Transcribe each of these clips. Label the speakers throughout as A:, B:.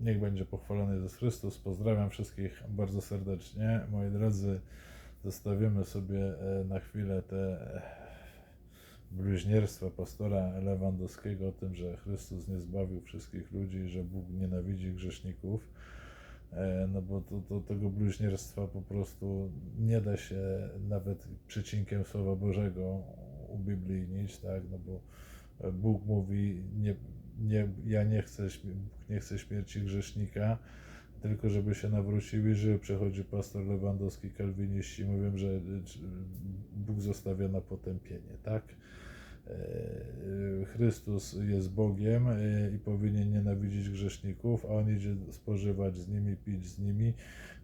A: Niech będzie pochwalony Jezus Chrystus. Pozdrawiam wszystkich bardzo serdecznie. Moi drodzy, zostawimy sobie e, na chwilę te e, bluźnierstwa pastora Lewandowskiego o tym, że Chrystus nie zbawił wszystkich ludzi, że Bóg nienawidzi grzeszników. E, No bo to, to, tego bluźnierstwa po prostu nie da się nawet przecinkiem Słowa Bożego ubiblijnić, tak? No bo Bóg mówi, nie, nie, ja nie chcę, nie chcę śmierci grzesznika, tylko żeby się nawrócił i żył. Przechodzi pastor Lewandowski, kalwiniści mówią, że Bóg zostawia na potępienie, tak? E, Chrystus jest Bogiem e, i powinien nienawidzić grzeszników, a on idzie spożywać z nimi, pić z nimi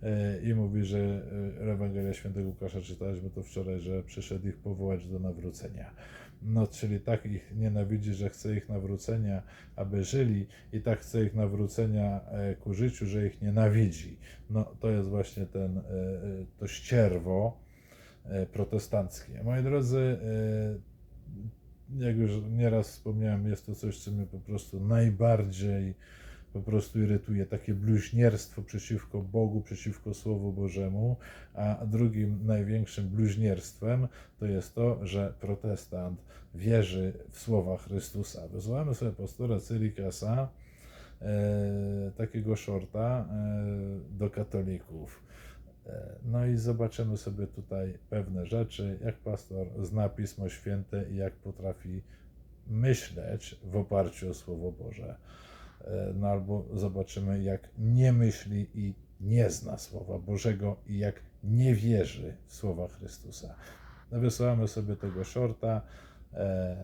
A: e, i mówi, że Ewangelia Świętego Łukasza czytaliśmy to wczoraj, że przyszedł ich powołać do nawrócenia. No, czyli tak ich nienawidzi, że chce ich nawrócenia, aby żyli, i tak chce ich nawrócenia e, ku życiu, że ich nienawidzi. No, to jest właśnie ten, e, e, to ścierwo protestanckie. Moi drodzy, jak już nieraz wspomniałem, jest to coś, co mnie po prostu najbardziej po prostu irytuje. Takie bluźnierstwo przeciwko Bogu, przeciwko Słowu Bożemu, a drugim największym bluźnierstwem to jest to, że protestant wierzy w słowa Chrystusa. Wysłałem sobie pastora Cyrikasa, e, takiego shorta e, do katolików. E, No i zobaczymy sobie tutaj pewne rzeczy, jak pastor zna Pismo Święte i jak potrafi myśleć w oparciu o Słowo Boże. E, No albo zobaczymy, jak nie myśli i nie zna Słowa Bożego i jak nie wierzy w Słowa Chrystusa. No wysłamy sobie tego shorta e,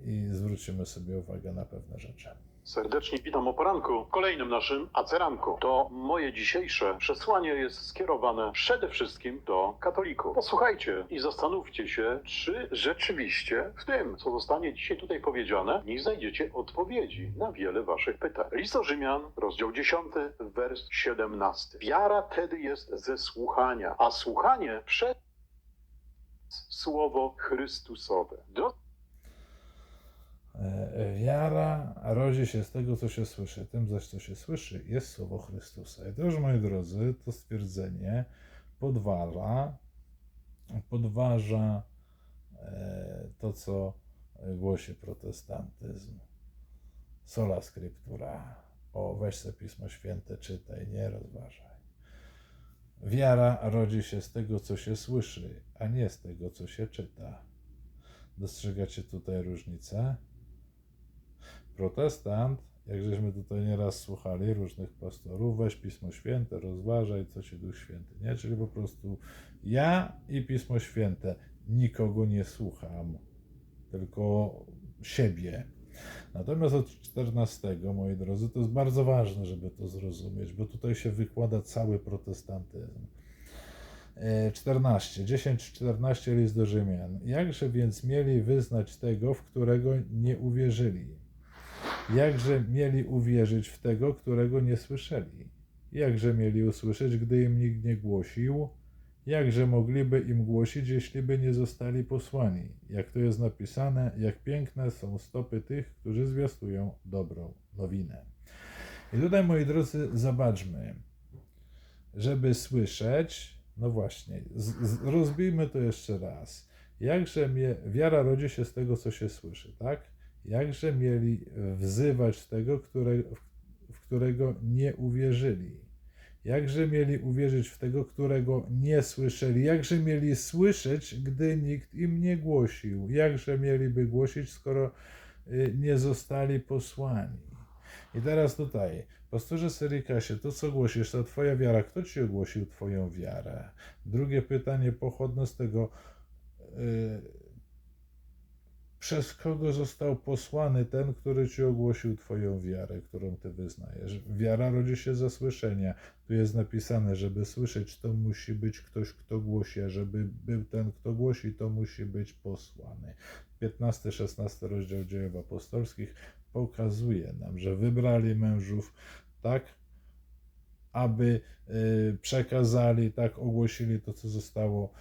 A: i zwrócimy sobie uwagę na pewne rzeczy.
B: Serdecznie witam o poranku, w kolejnym naszym aceranku. To moje dzisiejsze przesłanie jest skierowane przede wszystkim do katolików. Posłuchajcie i zastanówcie się, czy rzeczywiście w tym, co zostanie dzisiaj tutaj powiedziane, nie znajdziecie odpowiedzi na wiele waszych pytań. List Rzymian, rozdział 10, wers 17. Wiara tedy jest ze słuchania, a słuchanie przez słowo Chrystusowe. Do
A: Wiara rodzi się z tego, co się słyszy. Tym zaś, co się słyszy, jest słowo Chrystusa. I to już, moi drodzy, to stwierdzenie podważa, podważa e, to, co głosi protestantyzm. Sola scriptura. O, weź sobie Pismo Święte, czytaj, nie rozważaj. Wiara rodzi się z tego, co się słyszy, a nie z tego, co się czyta. Dostrzegacie tutaj różnicę? Protestant, jak żeśmy tutaj nieraz słuchali różnych pastorów, weź Pismo Święte, rozważaj, co ci Duch Święty, nie? Czyli po prostu ja i Pismo Święte nikogo nie słucham, tylko siebie. Natomiast od 14, moi drodzy, to jest bardzo ważne, żeby to zrozumieć, bo tutaj się wykłada cały protestantyzm. E, 14, 10, 14 list do Rzymian. Jakże więc mieli wyznać tego, w którego nie uwierzyli? Jakże mieli uwierzyć w tego, którego nie słyszeli? Jakże mieli usłyszeć, gdy im nikt nie głosił? Jakże mogliby im głosić, jeśli by nie zostali posłani? Jak to jest napisane, jak piękne są stopy tych, którzy zwiastują dobrą nowinę. I tutaj, moi drodzy, zobaczmy, żeby słyszeć, no właśnie, z, z, rozbijmy to jeszcze raz. Jakże mnie, wiara rodzi się z tego, co się słyszy, tak? Jakże mieli wzywać tego, które, w, którego nie uwierzyli? Jakże mieli uwierzyć w tego, którego nie słyszeli? Jakże mieli słyszeć, gdy nikt im nie głosił? Jakże mieliby głosić, skoro y, nie zostali posłani? I teraz tutaj, pastorze Syrykasie, to co głosisz, to twoja wiara. Kto ci ogłosił twoją wiarę? Drugie pytanie pochodne z tego, y, przez kogo został posłany ten, który ci ogłosił twoją wiarę, którą ty wyznajesz. Wiara rodzi się ze słyszenia. Tu jest napisane, żeby słyszeć, to musi być ktoś, kto głosi, a żeby był ten, kto głosi, to musi być posłany. 15-16 rozdział dziejów apostolskich pokazuje nam, że wybrali mężów tak, aby y, przekazali, tak, ogłosili to, co zostało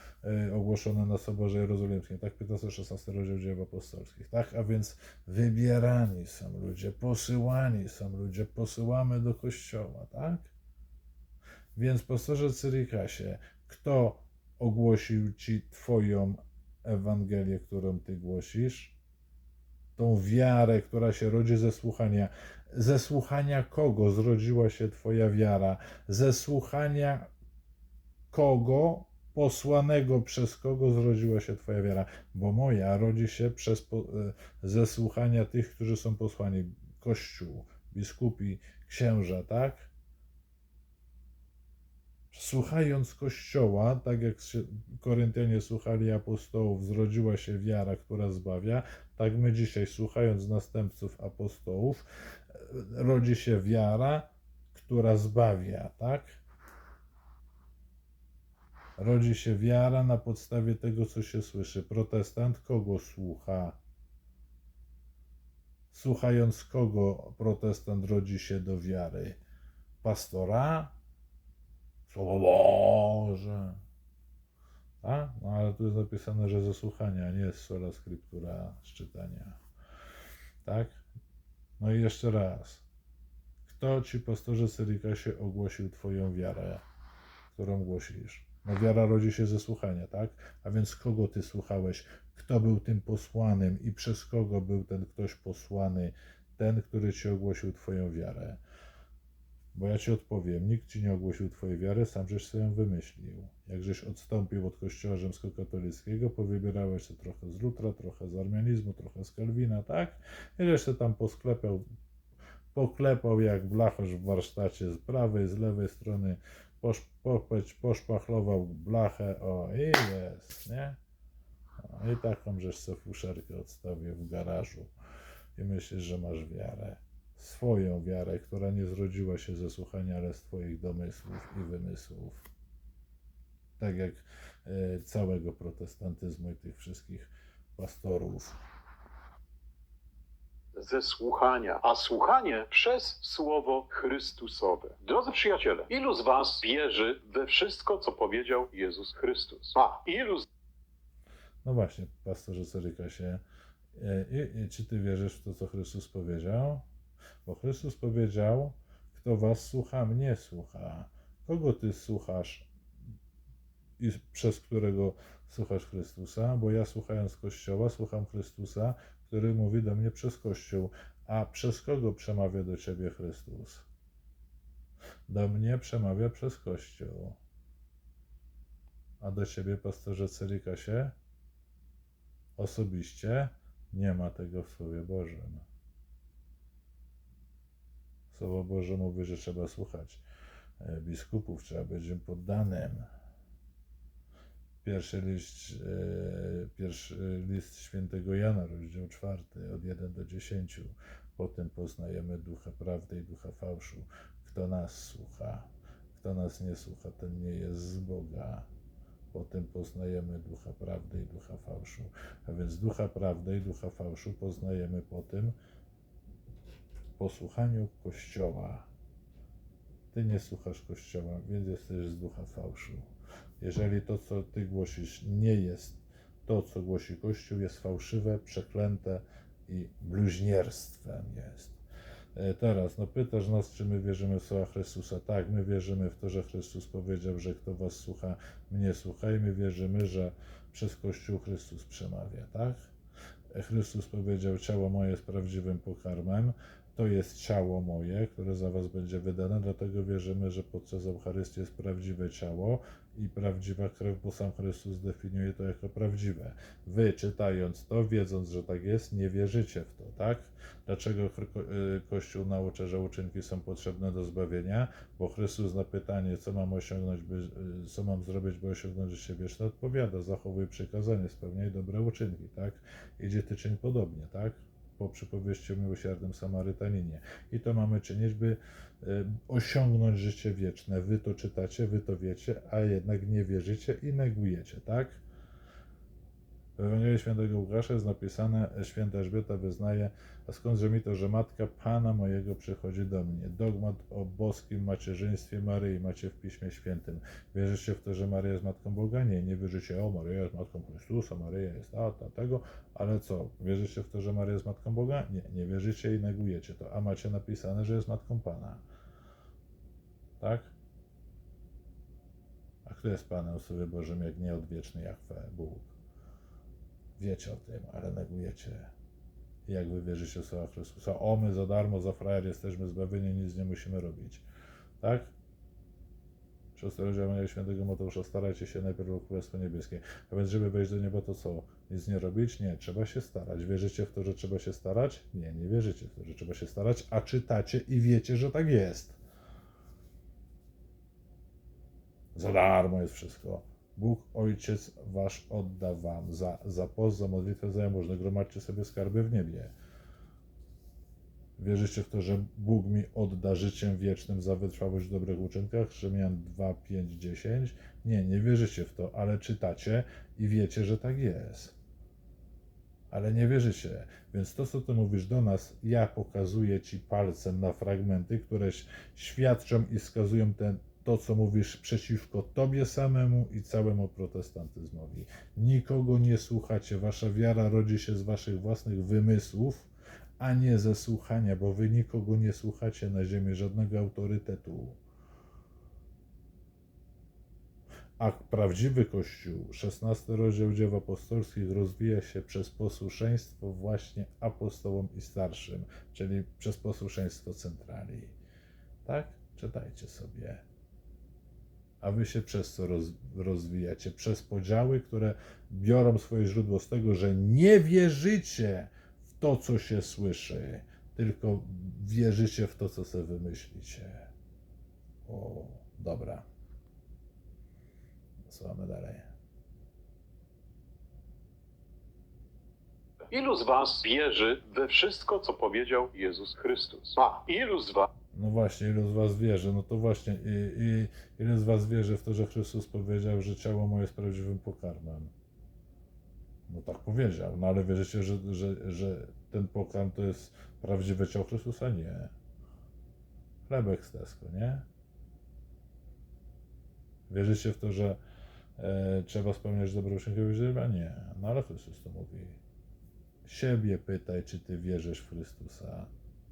A: y, ogłoszone na Soborze Jerozolimskim, tak, 15-16 rozdział dzieł apostolskich, tak, a więc wybierani są ludzie, posyłani są ludzie, posyłamy do Kościoła, tak? Więc pastorze Cyrikasie, kto ogłosił Ci Twoją Ewangelię, którą Ty głosisz? Tą wiarę, która się rodzi ze słuchania. Ze słuchania kogo zrodziła się Twoja wiara? Ze słuchania kogo, posłanego przez kogo zrodziła się Twoja wiara? Bo moja rodzi się przez, e, ze słuchania tych, którzy są posłani. Kościół, biskupi, księża, tak? Słuchając Kościoła, tak jak Koryntianie słuchali apostołów, zrodziła się wiara, która zbawia, tak my dzisiaj, słuchając następców apostołów, rodzi się wiara, która zbawia, tak? Rodzi się wiara na podstawie tego, co się słyszy. Protestant kogo słucha? Słuchając kogo protestant rodzi się do wiary? Pastora? Słowo Boże. Tak? No ale tu jest napisane, że ze słuchania, nie z sola scriptura, z czytania. Tak? No i jeszcze raz. Kto ci, pastorze Syrikasie, ogłosił Twoją wiarę, którą głosisz? No wiara rodzi się ze słuchania, tak? A więc kogo Ty słuchałeś? Kto był tym posłanym i przez kogo był ten ktoś posłany? Ten, który Ci ogłosił Twoją wiarę. Bo ja ci odpowiem, nikt ci nie ogłosił twojej wiary, sam żeś sobie ją wymyślił. Jak żeś odstąpił od kościoła rzymskokatolickiego, powybierałeś się trochę z Lutra, trochę z armianizmu, trochę z Kalwina, tak? I się tam posklepał, poklepał jak blacharz w warsztacie z prawej, z lewej strony, posz, popeć, poszpachlował blachę, o i jest, nie? O, I taką żeś sobie fuszerkę odstawił w garażu i myślisz, że masz wiarę swoją wiarę, która nie zrodziła się ze słuchania, ale z Twoich domysłów i wymysłów. Tak jak e, całego protestantyzmu i tych wszystkich pastorów.
B: ze słuchania, a słuchanie przez Słowo Chrystusowe. Drodzy przyjaciele, ilu z Was wierzy we wszystko, co powiedział Jezus Chrystus? A ilu z
A: No właśnie, pastorze Cerykasie, e, i, i czy Ty wierzysz w to, co Chrystus powiedział? Bo Chrystus powiedział, kto Was słucha, mnie słucha. Kogo Ty słuchasz i przez którego słuchasz Chrystusa? Bo ja słuchając Kościoła, słucham Chrystusa, który mówi do mnie przez Kościół. A przez kogo przemawia do Ciebie Chrystus? Do mnie przemawia przez Kościół. A do Ciebie, pastorze Cerykasie? Osobiście nie ma tego w Słowie Bożym. Słowo Boże mówi, że trzeba słuchać e, biskupów, trzeba być im poddanym. Pierwszy list, e, pierwszy list świętego Jana, rozdział czwarty, od 1 do 10. Potem poznajemy ducha prawdy i ducha fałszu. Kto nas słucha, kto nas nie słucha, ten nie jest z Boga. Potem poznajemy ducha prawdy i ducha fałszu. A więc ducha prawdy i ducha fałszu poznajemy po tym posłuchaniu Kościoła. Ty nie słuchasz Kościoła, więc jesteś z ducha fałszu. Jeżeli to, co Ty głosisz, nie jest to, co głosi Kościół, jest fałszywe, przeklęte i bluźnierstwem jest. E, Teraz, no pytasz nas, czy my wierzymy w słowa Chrystusa. Tak, my wierzymy w to, że Chrystus powiedział, że kto was słucha, mnie słucha i my wierzymy, że przez Kościół Chrystus przemawia, tak? E, Chrystus powiedział, ciało moje jest prawdziwym pokarmem, to jest ciało moje, które za was będzie wydane, dlatego wierzymy, że podczas Eucharystii jest prawdziwe ciało i prawdziwa krew, bo sam Chrystus definiuje to jako prawdziwe. Wy, czytając to, wiedząc, że tak jest, nie wierzycie w to, tak? Dlaczego y, Kościół naucza, że uczynki są potrzebne do zbawienia? Bo Chrystus na pytanie, co mam osiągnąć, by, y, co mam zrobić, by osiągnąć życie wieczne, odpowiada, zachowuj przykazanie, spełniaj dobre uczynki, tak? Idzie ty czyń podobnie, tak? Po przypowieści o miłosiernym Samarytaninie. I to mamy czynić, by y, osiągnąć życie wieczne. Wy to czytacie, wy to wiecie, a jednak nie wierzycie i negujecie, tak? W Ewangelii Świętego Łukasza jest napisane, święta Elżbieta wyznaje, a skądże mi to, że matka Pana mojego przychodzi do mnie. Dogmat o boskim macierzyństwie Maryi macie w Piśmie Świętym. Wierzycie w to, że Maria jest Matką Boga? Nie, nie wierzycie, o Maryja jest Matką Chrystusa, Maryja jest ta, ta, tego, ale co? Wierzycie w to, że Maria jest Matką Boga? Nie, nie wierzycie i negujecie to, a macie napisane, że jest Matką Pana. Tak? A kto jest Panem w Słowie Bożym, jak nie odwieczny Jachwę, Bóg? Wiecie o tym, ale negujecie. Jak wy wierzycie w słowa Chrystusa? O, my za darmo, za frajer jesteśmy zbawieni, nic nie musimy robić. Tak? Szósty rozdział Ewangelii Świętego Mateusza, starajcie się najpierw o Królestwo Niebieskie. A więc, żeby wejść do nieba, to co? Nic nie robić? Nie, trzeba się starać. Wierzycie w to, że trzeba się starać? Nie, nie wierzycie w to, że trzeba się starać, a czytacie i wiecie, że tak jest. Za darmo jest wszystko. Bóg Ojciec Wasz odda Wam za, za post, za modlitwę, za jałmużnę. Gromadźcie sobie skarby w niebie. Wierzycie w to, że Bóg mi odda życiem wiecznym za wytrwałość w dobrych uczynkach? Rzymian 2, 5, 10. Nie, nie wierzycie w to, ale czytacie i wiecie, że tak jest. Ale nie wierzycie. Więc to, co ty mówisz do nas, ja pokazuję ci palcem na fragmenty, które świadczą i wskazują ten, to, co mówisz przeciwko tobie samemu i całemu protestantyzmowi. Nikogo nie słuchacie. Wasza wiara rodzi się z waszych własnych wymysłów, a nie ze słuchania, bo wy nikogo nie słuchacie na ziemi, żadnego autorytetu. A prawdziwy Kościół, 16 rozdział dzieł apostolskich, rozwija się przez posłuszeństwo właśnie apostołom i starszym, czyli przez posłuszeństwo centrali. Tak? Czytajcie sobie. A wy się przez co roz, rozwijacie? Przez podziały, które biorą swoje źródło z tego, że nie wierzycie w to, co się słyszy, tylko wierzycie w to, co sobie wymyślicie. O, dobra. Słuchamy dalej.
B: Ilu z was wierzy we wszystko, co powiedział Jezus Chrystus? A ilu z was
A: No właśnie, ilu z was wierzy? No to właśnie, i, i ile z was wierzy w to, że Chrystus powiedział, że ciało moje jest prawdziwym pokarmem? No tak powiedział, no ale wierzycie, że, że, że ten pokarm to jest prawdziwe ciało Chrystusa? Nie. Chlebek z Tesco, nie? Wierzycie w to, że e, trzeba spełniać dobre uczynki źródła? Nie. No ale Chrystus to mówi. Siebie pytaj, czy ty wierzysz w Chrystusa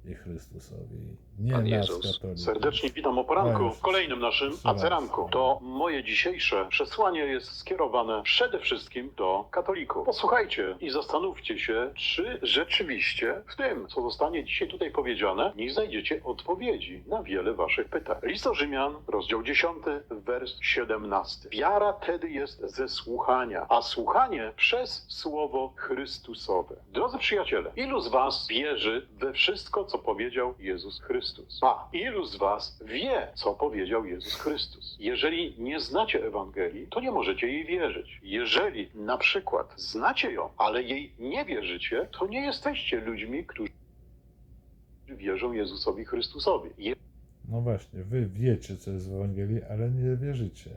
A: i Chrystusowi. Nie
B: Pan Jezus. Serdecznie witam o poranku w kolejnym naszym aceranku. To moje dzisiejsze przesłanie jest skierowane przede wszystkim do katolików. Posłuchajcie i zastanówcie się, czy rzeczywiście w tym, co zostanie dzisiaj tutaj powiedziane, nie znajdziecie odpowiedzi na wiele waszych pytań. List do Rzymian, rozdział 10, wers 17. Wiara tedy jest ze słuchania, a słuchanie przez słowo Chrystusowe. Drodzy przyjaciele, ilu z was wierzy we wszystko, co powiedział Jezus Chrystus? A ilu z was wie, co powiedział Jezus Chrystus? Jeżeli nie znacie Ewangelii, to nie możecie jej wierzyć. Jeżeli na przykład znacie ją, ale jej nie wierzycie, to nie jesteście ludźmi, którzy wierzą Jezusowi Chrystusowi. Je-
A: No właśnie, wy wiecie, co jest w Ewangelii, ale nie wierzycie.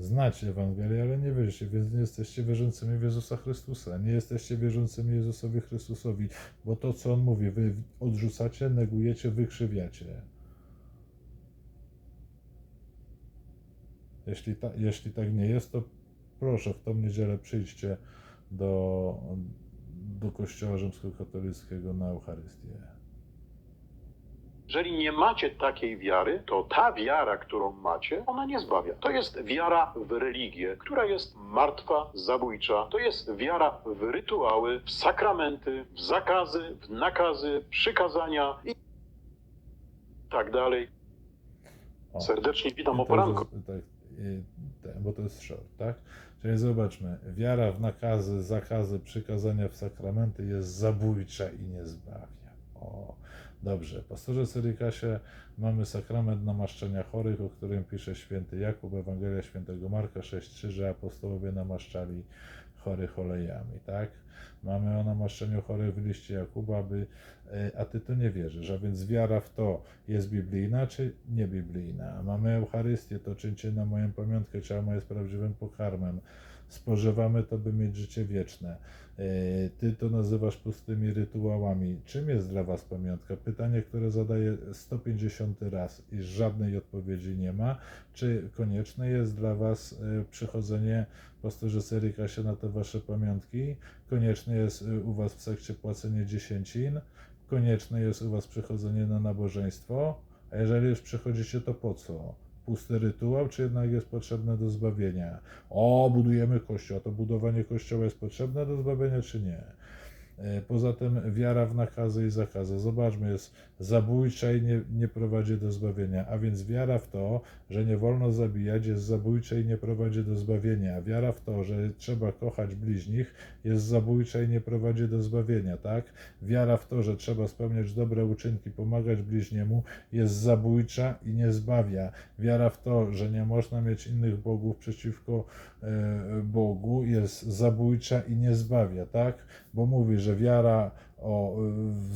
A: Znacie Ewangelię, ale nie wierzycie, więc nie jesteście wierzącymi w Jezusa Chrystusa. Nie jesteście wierzącymi Jezusowi Chrystusowi, bo to, co On mówi, wy odrzucacie, negujecie, wykrzywiacie. Jeśli, ta, jeśli tak nie jest, to proszę, w tą niedzielę przyjdźcie do, do Kościoła Rzymskokatolickiego na Eucharystię.
B: Jeżeli nie macie takiej wiary, to ta wiara, którą macie, ona nie zbawia. To jest wiara w religię, która jest martwa, zabójcza. To jest wiara w rytuały, w sakramenty, w zakazy, w nakazy, przykazania i tak dalej.
A: O.
B: Serdecznie witam o poranku.
A: Tak, bo to jest short, tak? Czyli zobaczmy, wiara w nakazy, zakazy, przykazania w sakramenty jest zabójcza i nie zbawia. O, dobrze. Pastorze Cyrikasie mamy sakrament namaszczenia chorych, o którym pisze święty Jakub, Ewangelia świętego Marka 6,3, że apostołowie namaszczali chorych olejami, tak? Mamy o namaszczeniu chorych w liście Jakuba, aby, e, a ty to nie wierzysz, a więc wiara w to jest biblijna czy niebiblijna. Mamy Eucharystię, to czyńcie na moją pamiątkę, ciało moje jest prawdziwym pokarmem. Spożywamy to, by mieć życie wieczne. E, Ty to nazywasz pustymi rytuałami. Czym jest dla Was pamiątka? Pytanie, które zadaję 150 raz i żadnej odpowiedzi nie ma. Czy konieczne jest dla Was e, przychodzenie pastorze Seryka się na te Wasze pamiątki? Konieczne jest e, u Was w sekcie płacenie dziesięcin? Konieczne jest u Was przychodzenie na nabożeństwo? A jeżeli już przychodzicie, to po co? Pusty rytuał, czy jednak jest potrzebne do zbawienia? O, budujemy kościół, a to budowanie kościoła jest potrzebne do zbawienia, czy nie? E, Poza tym wiara w nakazy i zakazy. Zobaczmy, jest zabójcza i nie, nie prowadzi do zbawienia. A więc wiara w to, że nie wolno zabijać, jest zabójcza i nie prowadzi do zbawienia. A wiara w to, że trzeba kochać bliźnich, jest zabójcza i nie prowadzi do zbawienia, tak? Wiara w to, że trzeba spełniać dobre uczynki, pomagać bliźniemu, jest zabójcza i nie zbawia. Wiara w to, że nie można mieć innych bogów przeciwko e, Bogu, jest zabójcza i nie zbawia, tak? Bo mówi, że wiara o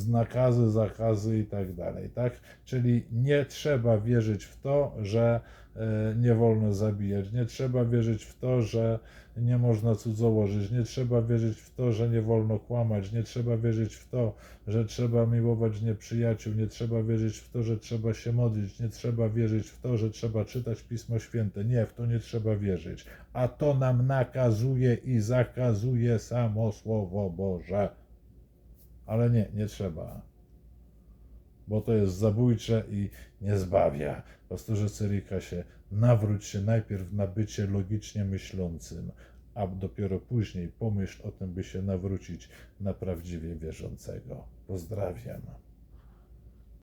A: nakazy, zakazy i tak dalej, tak? Czyli nie trzeba wierzyć w to, że e, nie wolno zabijać, nie trzeba wierzyć w to, że nie można cudzołożyć, nie trzeba wierzyć w to, że nie wolno kłamać, nie trzeba wierzyć w to, że trzeba miłować nieprzyjaciół, nie trzeba wierzyć w to, że trzeba się modlić, nie trzeba wierzyć w to, że trzeba czytać Pismo Święte. Nie, w to nie trzeba wierzyć. A to nam nakazuje i zakazuje samo Słowo Boże. Ale nie, nie trzeba. Bo to jest zabójcze i nie zbawia. Pastorze Cyryka się nawróć się najpierw na bycie logicznie myślącym, a dopiero później pomyśl o tym, by się nawrócić na prawdziwie wierzącego. Pozdrawiam.